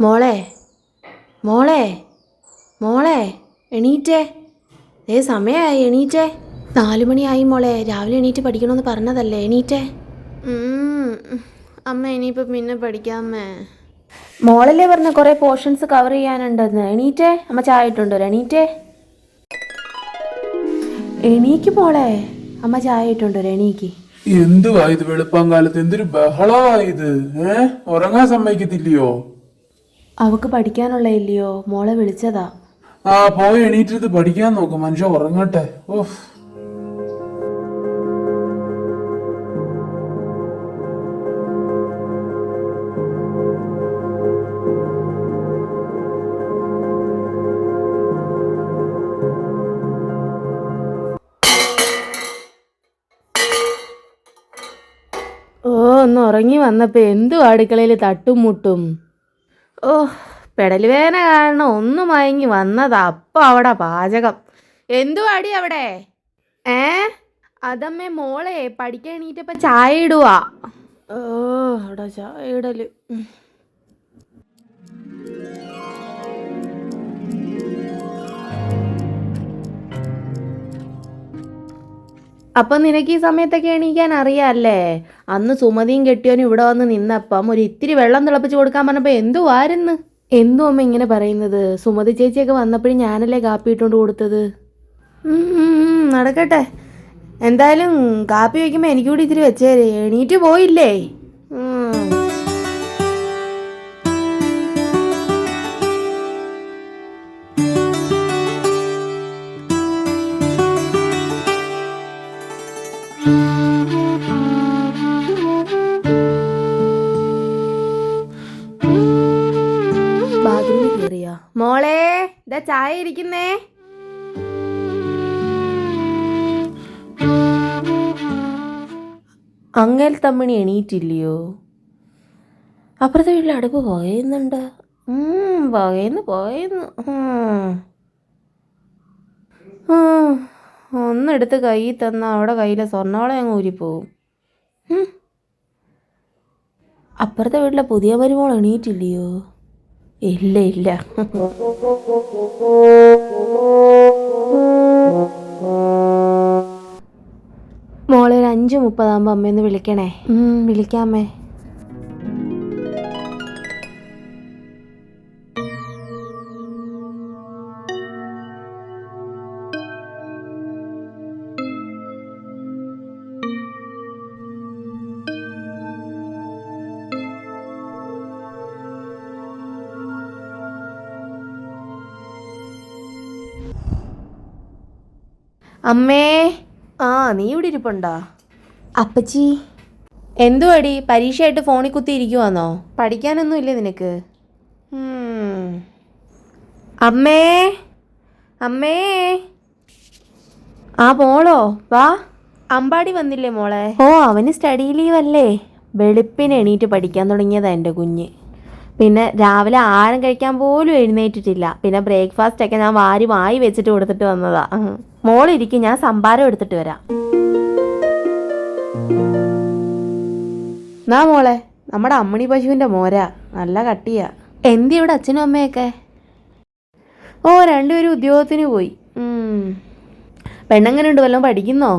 മോളെ മോളെ മോളെ എണീറ്റേ. ഏ സമയമായി എണീറ്റേ. നാലു മണിയായി മോളെ. രാവിലെ എണീറ്റ് പഠിക്കണമെന്ന് പറഞ്ഞതല്ലേ എണീറ്റേ. ഉം, അമ്മ ഇനിയിപ്പോൾ പിന്നെ പഠിക്കാമേ. മോളല്ലേ പറഞ്ഞ കുറേ പോർഷൻസ് കവർ ചെയ്യാനുണ്ടെന്ന്. എണീറ്റേ. അമ്മ ചായ ഇട്ടുണ്ടോ? എണീറ്റേ. എണീക്ക് മോളെ. അമ്മ ചായ ഇട്ടുണ്ടോ? എണീക്ക്. എന്തുവാ ഇത് വെളുപ്പാങ്കാലത്ത് എന്തൊരു ബഹളമായത് ഇത് ഏ? ഉറങ്ങാൻ സമ്മതിക്കത്തില്ലയോ? അവക്ക് പഠിക്കാനുള്ള ഇല്ലയോ? മോളെ വിളിച്ചതാ. ആ പോയി എണീറ്റിരുന്ന് പഠിക്കാൻ നോക്കും. മനുഷ്യ ഉറങ്ങട്ടെ. ഓഫ് ഓ ഒന്ന് ഉറങ്ങി വന്നപ്പോ എന്തു അടുക്കളയിൽ തട്ടും മുട്ടും? ഓ പെടൽ വേദന കാരണം ഒന്ന് മയങ്ങി വന്നതാ. അപ്പൊ അവിടെ പാചകം. എന്തു അടി അവിടെ? ഏ? അതമ്മേ മോളെ പഠിക്കാൻ എണീറ്റപ്പോ ചായ ഇടുവാ. ഓ അവിടെ ചായ ഇടൽ. അപ്പൊ നിനക്ക് ഈ സമയത്തൊക്കെ എണീക്കാൻ അറിയാല്ലേ? അന്ന് സുമതിയും കെട്ടിയോനും ഇവിടെ വന്ന് നിന്നപ്പം ഒരു ഇത്തിരി വെള്ളം തിളപ്പിച്ച് കൊടുക്കാൻ പറഞ്ഞപ്പോ എന്തുവായിരുന്നു? എന്തു അമ്മ ഇങ്ങനെ പറയുന്നത്. സുമതി ചേച്ചിയൊക്കെ വന്നപ്പോഴും ഞാനല്ലേ കാപ്പി ഇട്ടുകൊണ്ട് കൊടുത്തത്. നടക്കട്ടെ. എന്തായാലും കാപ്പി വയ്ക്കുമ്പോൾ എനിക്കൂടി ഇത്തിരി വെച്ചേരെ. എണീറ്റ് പോയില്ലേ? ചായ ഇരിക്കുന്നേ? അങ്ങേൽ തമ്മണി എണീറ്റില്ലയോ? അപ്പുറത്തെ വീട്ടിൽ അടുപ്പ് പുകയുന്നുണ്ട് പുകയുന്നു പുകയുന്നു. ഒന്നെടുത്ത് കയ്യിൽ തന്നാൽ അവിടെ കയ്യിലെ സ്വർണോളം അങ്ങ് ഊരിപ്പോവും. അപ്പുറത്തെ വീട്ടിലെ പുതിയ മരുമോൾ എണീറ്റില്ലയോ? ഇല്ല ഇല്ല. മോളെ ഒരു അഞ്ച് മുപ്പതാകുമ്പോൾ അമ്മയൊന്ന് വിളിക്കണേ. വിളിക്കാമേ. അമ്മേ. ആ നീ ഇവിടെ ഇരിപ്പുണ്ടോ? അപ്പച്ചി. എന്തുവാടി? പരീക്ഷയായിട്ട് ഫോണിൽ കുത്തി ഇരിക്കുവാന്നോ? പഠിക്കാനൊന്നും ഇല്ലേ നിനക്ക്? അമ്മേ. അമ്മേ. ആ മോളോ വാ. അമ്പാടി വന്നില്ലേ മോളെ? ഓ അവന് സ്റ്റഡി ലീവ് അല്ലേ? വെളുപ്പിന് എണീറ്റ് പഠിക്കാൻ തുടങ്ങിയതാ എന്റെ കുഞ്ഞ്. പിന്നെ രാവിലെ ആഴം കഴിക്കാൻ പോലും എഴുന്നേറ്റിട്ടില്ല. പിന്നെ ബ്രേക്ക്ഫാസ്റ്റ് ഒക്കെ ഞാൻ വാരി വായി വെച്ചിട്ട് കൊടുത്തിട്ട് വന്നതാ. മോളിരിക്കും ഞാൻ സംഭാരം എടുത്തിട്ട് വരാം. നാ മോളെ നമ്മുടെ അമ്മണി പശുവിന്റെ മോര നല്ല കട്ടിയാ. എന്തി ഇവിടെ അച്ഛനും അമ്മയൊക്കെ? ഓ രണ്ടുപേരും ഉദ്യോഗത്തിന് പോയി. പെണ്ണങ്ങനെ ഉണ്ട് വല്ലതും പഠിക്കുന്നോ?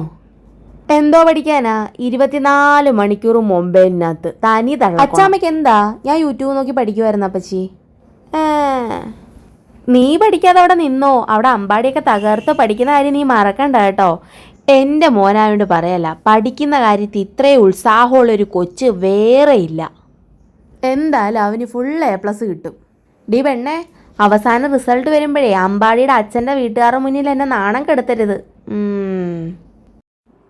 എന്തോ പഠിക്കാനാ? ഇരുപത്തിനാല് മണിക്കൂർ മൊബൈലിനകത്ത് തനി തള്ള അച്ഛാമ്മയ്ക്ക് എന്താ? ഞാൻ യൂട്യൂബ് നോക്കി പഠിക്കുമായിരുന്നു അപ്പച്ചി. ഏ, നീ പഠിക്കാതെ അവിടെ നിന്നോ? അവിടെ അമ്പാടിയൊക്കെ തകർത്ത് പഠിക്കുന്ന കാര്യം നീ മറക്കണ്ട കേട്ടോ. എന്റെ മോനായോണ്ട് പറയല്ല. പഠിക്കുന്ന കാര്യത്തിൽ ഇത്രയും ഉത്സാഹമുള്ളൊരു കൊച്ച് വേറെ ഇല്ല. എന്തായാലും അവന് ഫുൾ എ പ്ലസ് കിട്ടും. ഡി പെണ്ണെ അവസാന റിസൾട്ട് വരുമ്പോഴേ അമ്പാടിയുടെ അച്ഛന്റെ വീട്ടുകാരുടെ മുന്നിൽ എന്നെ നാണം കെടുത്തരുത്.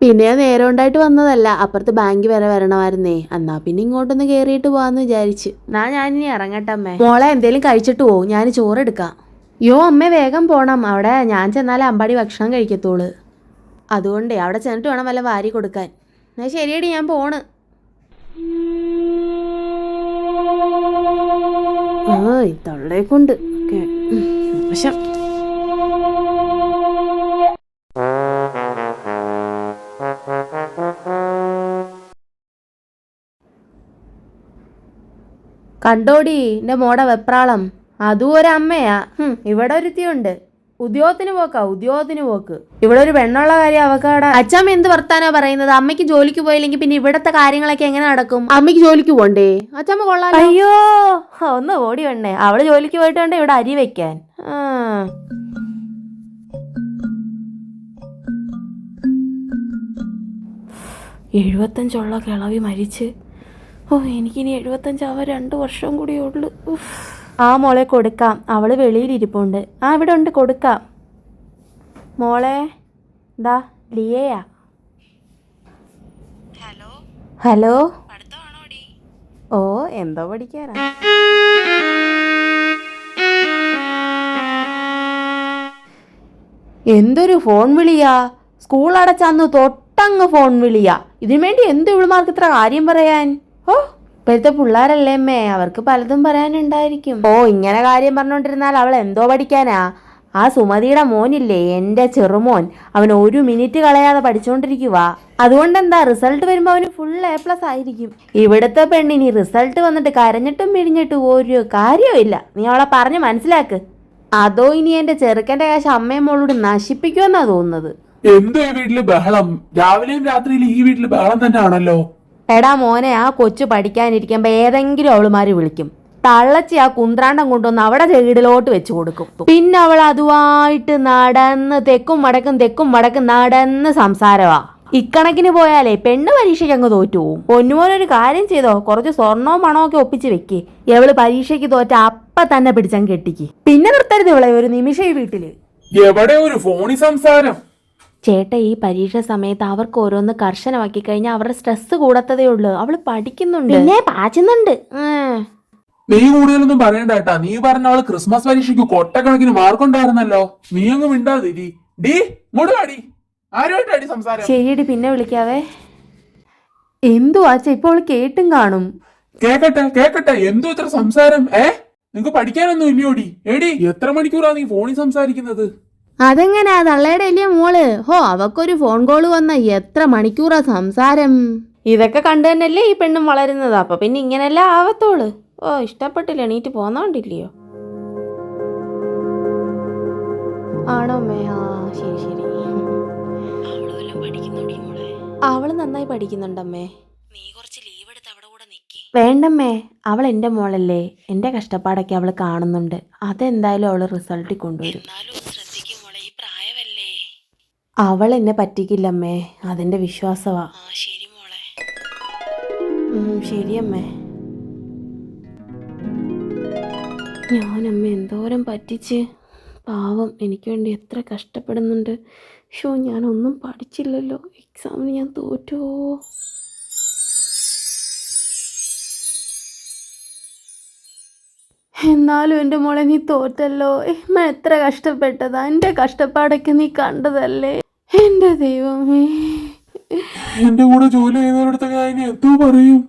പിന്നെ ഞാൻ നേരം ഉണ്ടായിട്ട് വന്നതല്ല. അപ്പുറത്ത് ബാങ്ക് വരെ വരണമായിരുന്നേ. എന്നാ പിന്നെ ഇങ്ങോട്ടൊന്ന് കയറിയിട്ട് പോവാന്ന് വിചാരിച്ച്. എന്നാ ഞാനിനി ഇറങ്ങട്ടെ അമ്മേ. മോളെ എന്തേലും കഴിച്ചിട്ട് പോവും ഞാൻ ചോറെടുക്കാം. യോ അമ്മ വേഗം പോണം. അവിടെ ഞാൻ ചെന്നാലേ അമ്പാടി ഭക്ഷണം കഴിക്കത്തുള്ളൂ. അതുകൊണ്ടേ അവിടെ ചെന്നിട്ട് വേണം വല്ല വാരി കൊടുക്കാൻ. എന്നാ ശരിയടി ഞാൻ പോണ്. ആ ഈ ഓക്കെ കൊണ്ട് കണ്ടോടി എന്റെ മോടെ വെപ്രാളം. അതും ഒരു അമ്മയാ. ഇവിടെ ഒരുത്തിയുണ്ട്. ഉദ്യോഗത്തിന് പോക്കാ ഉദ്യോഗത്തിന് പോക്ക്. ഇവിടെ ഒരു പെണ്ണുള്ള കാര്യം അവക്കാട അച്ഛമ്മ എന്ത് വർത്താനാ പറയുന്നത്? അമ്മയ്ക്ക് ജോലിക്ക് പോയില്ലെങ്കിൽ പിന്നെ ഇവിടത്തെ കാര്യങ്ങളൊക്കെ എങ്ങനെ നടക്കും? അമ്മയ്ക്ക് ജോലിക്ക് പോണ്ടേ? അച്ഛമ്മ കൊള്ളാം അയ്യോ ഒന്ന് ഓടി വേണ്ടേ അവൾ ജോലിക്ക് പോയിട്ട് വേണ്ട ഇവിടെ അരി വെക്കാൻ. എഴുപത്തഞ്ചുള്ള കിളവി മരിച്ച് ഓ എനിക്കിനി എഴുപത്തഞ്ചാവാൻ രണ്ട് വർഷം കൂടിയേ ഉള്ളൂ. ആ മോളെ കൊടുക്കാം. അവൾ വെളിയിലിരിപ്പുണ്ട് ആ ഇവിടെ ഉണ്ട്. കൊടുക്കാം. മോളെ ദാ ലിയയാ. ഹലോ? ഹലോ? ഓ എന്തോ പഠിക്കാനാ. എന്തൊരു ഫോൺ വിളിയാ. സ്കൂൾ അടച്ചന്ന് തൊട്ടങ്ങ് ഫോൺ വിളിയാ. ഇതിനു വേണ്ടി എന്ത് ഇവളുമാർക്ക് ഇത്ര കാര്യം പറയാൻ? ഓ ഇപ്പോഴത്തെ പിള്ളേരല്ലേ അമ്മേ? അവർക്ക് പലതും പറയാനുണ്ടായിരിക്കും. ഓ ഇങ്ങനെ കാര്യം പറഞ്ഞോണ്ടിരുന്നാൽ അവൾ എന്തോ പഠിക്കാനാ? ആ സുമതിയുടെ മോനില്ലേ എന്റെ ചെറുമോൻ. അവൻ ഒരു മിനിറ്റ് കളയാതെ പഠിച്ചുകൊണ്ടിരിക്കുക അതുകൊണ്ട് എന്താ റിസൾട്ട് വരുമ്പോൾ അവന് ഫുൾ എ പ്ലസ് ആയിരിക്കും. ഇവിടുത്തെ പെണ്ണിനി റിസൾട്ട് വന്നിട്ട് കരഞ്ഞിട്ടും പിരിഞ്ഞിട്ടും ഒരു കാര്യവും നീ അവളെ പറഞ്ഞ് മനസ്സിലാക്ക്. അതോ ഇനി എന്റെ ചെറുക്കന്റെ കാശ് അമ്മയും മോളോട് നശിപ്പിക്കുമെന്നാ തോന്നുന്നത്. എന്തോ ഈ വീട്ടിൽ ബഹളം. രാവിലെയും രാത്രിയിലും ഈ വീട്ടിൽ ബഹളം തന്നെ ആണല്ലോ എടാ മോനെ ആ കൊച്ചു പഠിക്കാനിരിക്കുമ്പോ ഏതെങ്കിലും അവളുമാര് വിളിക്കും. തള്ളച്ചി ആ കുന്ത്രാണ്ടം കൊണ്ടുവന്ന് അവിടെ ചെകിടിലോട്ട് വെച്ച് കൊടുക്കും. പിന്നെ അവൾ അതുമായിട്ട് നടന്ന് തെക്കും വടക്കും തെക്കും വടക്കും നടന്ന് സംസാരമാ ഇക്കണക്കിന് പോയാലേ പെണ്ണ് പരീക്ഷയ്ക്ക് അങ്ങ് തോറ്റു പോവും. കാര്യം ചെയ്തോ? കുറച്ച് സ്വർണവും ഒക്കെ ഒപ്പിച്ച് വെക്ക്. എവൾ പരീക്ഷയ്ക്ക് തോറ്റ അപ്പ തന്നെ പിടിച്ചങ്ങ് കെട്ടിക്ക്. പിന്നെ നിർത്തരുത് ഇവളെ ഒരു നിമിഷം ഈ വീട്ടിൽ. എവിടെ ഒരു ഫോണി സംസാരം? ചേട്ട ഈ പരീക്ഷ സമയത്ത് അവർക്ക് ഓരോന്ന് കർശനമാക്കി കഴിഞ്ഞാൽ അവരുടെ സ്ട്രെസ് കൂടത്തതേ ഉള്ളൂ. അവൾ പഠിക്കുന്നുണ്ട്. പിന്നെ പാച്ചുന്നുണ്ട്. നീ കൂടുതലൊന്നും പറയണ്ട കേട്ടാ. നീ പറഞ്ഞ അവൾ ക്രിസ്മസ് പരീക്ഷയ്ക്ക് കൊട്ടക്കണക്കിന് മാർക്കുണ്ടായിരുന്നല്ലോ. നീ അങ്ങ് മിണ്ടാതിരി. ഡീ ഇങ്ങോട്ട് വാടി ആരുമായിട്ടാടി സംസാരം? ശരിയടി പിന്നെ വിളിക്കാവേ. എന്തു ആച്ച ഇപ്പോൾ അവൾ കേട്ടും കാണും. കേക്കട്ടെ കേക്കട്ടെ. എന്തോ ഇത്ര സംസാരം? ഏ? നിങ്ങക്ക് പഠിക്കാനൊന്നും ഇല്ലയോടി. എടി എത്ര മണിക്കൂറാ നീ ഫോണിൽ സംസാരിക്കുന്നത്? അതെങ്ങനാ തള്ളയുടെ അല്ലേ മോൾ? ഹോ അവക്കൊരു ഫോൺ കോൾ വന്ന എത്ര മണിക്കൂറാ സംസാരം? ഇതൊക്കെ കണ്ടു തന്നെയല്ലേ ഈ പെണ്ണും വളരുന്നത്. അപ്പൊ പിന്നെ ഇങ്ങനെയല്ല ആവത്തോൾ? ഓ ഇഷ്ടപ്പെട്ടില്ല? എണീറ്റ് പോന്നോണ്ടില്ലയോ? ആണോ അമ്മേ? ആ ശരി ശരി. അവൾ നന്നായി പഠിക്കുന്നുണ്ടമ്മേ നീ കുറച്ച് ലീവ് എടുത്ത് വേണ്ടമ്മേ അവൾ എന്റെ മോളല്ലേ. എന്റെ കഷ്ടപ്പാടൊക്കെ അവൾ കാണുന്നുണ്ട്. അതെന്തായാലും അവൾ റിസൾട്ടിൽ കൊണ്ടുവരും. അവൾ എന്നെ പറ്റിക്കില്ലമ്മേ അതിന്റെ വിശ്വാസമാ അമ്മേ ഞാൻ അമ്മ എന്തോരം പറ്റിച്ച്. പാവം എനിക്ക് വേണ്ടി എത്ര കഷ്ടപ്പെടുന്നുണ്ട്. ഷോ ഞാനൊന്നും പഠിച്ചില്ലല്ലോ. എക്സാമിന് ഞാൻ തോറ്റോ? എന്നാലും എന്റെ മോളെ നീ തോറ്റല്ലോ. എമ്മ എത്ര കഷ്ടപ്പെട്ടതാ. എന്റെ കഷ്ടപ്പാടൊക്കെ നീ കണ്ടതല്ലേ. എന്റെ ദൈവമേ. എന്റെ കൂടെ ജോലി ചെയ്യുന്നവരടുത്തൊക്കെ എന്തോ പറയും?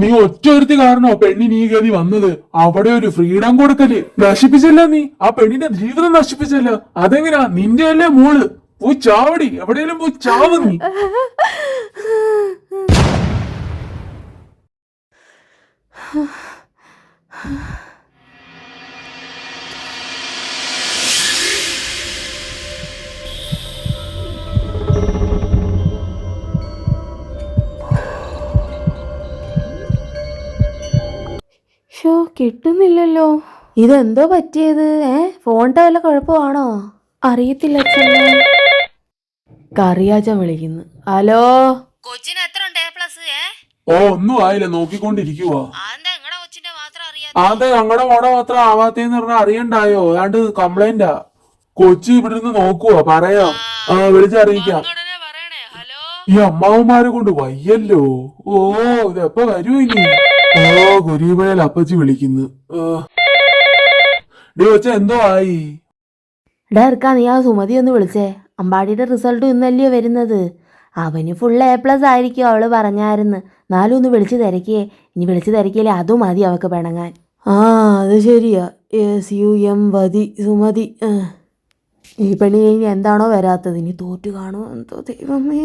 നീ ഒറ്റ ഒരുത്തി കാരണോ പെണ്ണിന് ഈ ഗതി വന്നത്? അവിടെ ഒരു ഫ്രീഡം കൊടുക്കൽ. നശിപ്പിച്ചല്ല നീ. ആ പെണ്ണിന്റെ ജീവിതം നശിപ്പിച്ചല്ല. അതെങ്ങനാ? നിന്റെ അല്ലേ മോൾ. പോയി ചാവടി. എവിടെയെങ്കിലും പോയി ചാവ നീ. ഷോ കിട്ടുന്നില്ലല്ലോ. ഇതെന്തോ പറ്റിയത്? ഏ? ഫോണിന്റെ വല്ല കുഴപ്പമാണോ? അറിയത്തില്ല കറിയാച്ച കറിയാച്ചൻ വിളിക്കുന്നു. ഹലോ? കൊച്ചിന് എത്ര ഉണ്ട് എ പ്ലസ്? ഏ? ഓ ഒന്നും ആയില്ല. നോക്കിക്കൊണ്ടിരിക്കുവാ. അതെന്താ നിങ്ങളുടെ കൊച്ചിന്റെ മാത്രം അറിയാം അതെ ഞങ്ങളുടെ മോടെ മാത്രം ആവാത്തേന്ന് പറഞ്ഞാൽ അറിയണ്ടായോ? അതാണ്ട് കംപ്ലൈന്റാ കൊച്ചി ഇവിടെ നിന്ന് നോക്കുവാ പറയാം. ആ വിളിച്ചറിയിക്കാം പറയണേ. ഹലോ? ഈ അമ്മാവന്മാരെ കൊണ്ട് വയ്യല്ലോ. ഓ ഇതെപ്പോ വരൂ ഇനി? ഓ കുരിമേൽ അപ്പച്ചി വിളിക്കുന്നു. എന്തോ ആയി? ഡാ നീ ആ സുമതി ഒന്ന് വിളിച്ചേ. അമ്പാടിയുടെ റിസൾട്ട് ഇന്നല്ലയോ വരുന്നത്? അവന് ഫുൾ എ പ്ലസ് ആയിരിക്കും അവൾ പറഞ്ഞായിരുന്നു. എന്നാലും ഒന്ന് വിളിച്ച് തിരക്കിയേ. ഇനി വിളിച്ചു തിരക്കിയില്ലേ അതും മതി അവക്ക് പിണങ്ങാൻ. ആ അത് ശരിയാ. എസ് യു എം വതി സുമതി. ഈ പണി ഇനി എന്താണോ വരാത്തത്? ഇനി തോറ്റു കാണുമോ എന്തോ ദൈവമേ.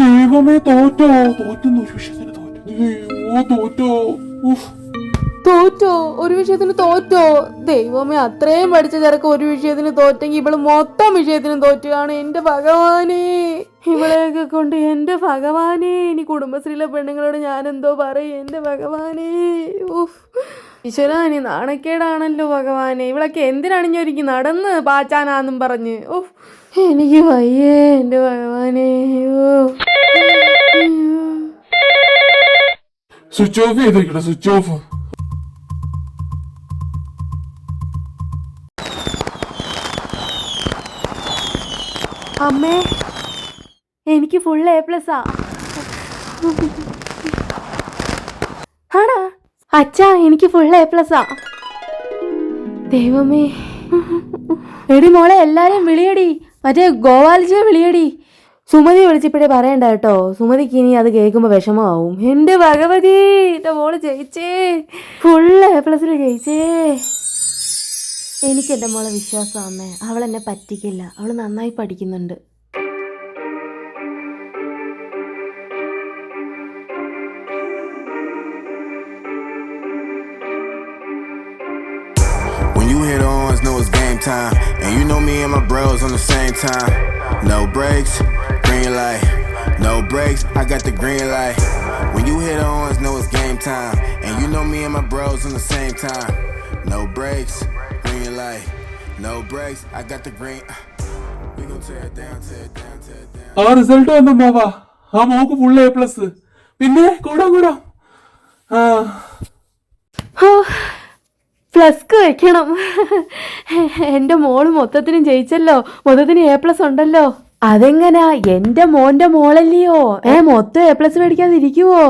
ദൈവമേ തോറ്റോ? ഒരു വിഷയത്തിന് തോറ്റു. ദൈവമോ തോറ്റോ. തോറ്റോ? ഒരു വിഷയത്തിന് തോറ്റോ? ദൈവമേ അത്രയും പഠിച്ച ചെറുക്ക് ഒരു വിഷയത്തിന് തോറ്റെങ്കിൽ ഇവൾ മൊത്തം വിഷയത്തിനും തോറ്റുകയാണ് എന്റെ ഭഗവാനെ. ഇവളെയൊക്കെ കൊണ്ട് എന്റെ ഭഗവാനെ. ഇനി കുടുംബശ്രീയിലെ പെണ്ണുങ്ങളോട് ഞാൻ എന്തോ പറയും? എന്റെ ഭഗവാനെ. ഉഫ്. ഈശ്വര ഇനി നാണക്കേടാണല്ലോ ഭഗവാനെ. ഇവളൊക്കെ എന്തിനാണ് ഞാൻ ഒരിക്കലും നടന്ന് പാച്ചാനാന്നും പറഞ്ഞ്. ഉഫ്. എനിക്ക് വയ്യേ എന്റെ ഭഗവാനെ. അയ്യോ സ്വിച്ച് ഓഫ് ചെയ്തേക്കട്ടെ സ്വിച്ച് ഓഫ് അമ്മേ എനിക്ക് ഫുൾ എ പ്ലസ് ആ. ആടാ അച്ഛാ എനിക്ക് ഫുൾ എ പ്ലസ് ആ. ദൈവമേ. എടി മോളെ എല്ലാരെയും വിളിയടി. മറ്റേ ഗോപാലജിയെ വിളിയടി. സുമതി വിളിച്ചപ്പോഴേ പറയണ്ട കേട്ടോ. സുമതിക്ക് ഇനി അത് കേൾക്കുമ്പോൾ വിഷമമാവും. എന്റെ ഭഗവതി എന്റെ മോൾ ജയിച്ചേ. Full A പ്ലസിൽ ജയിച്ചേ. എനിക്ക് എന്റെ മോളെ വിശ്വാസം അമ്മേ. അവൾ എന്നെ പറ്റിക്കില്ല. അവൾ നന്നായി പഠിക്കുന്നുണ്ട്. Know game time. And you know me and my bros on the same time. No breaks, green light. No brakes, I got the green light. When you hit ons, know it's game time. And you know me and my bros on the same time. No brakes, green light. No brakes, I got the green. We gon' tear it down, tear it down, tear it down. ആ result വന്നമ്മാവാ ആ mock full A plus പിന്നെ കൂടാം കൂടാം ആ പ്ലസ്ക്ക് വെക്കണം എന്റെ മോൾ മൊത്തത്തിനും ജയിച്ചല്ലോ മൊത്തത്തിന് A plus ഉണ്ടല്ലോ അതെങ്ങനാ? എന്റെ മോന്റെ മോളല്ലയോ? ഏ മൊത്തം എ പ്ലസ് മേടിക്കാതിരിക്കുവോ?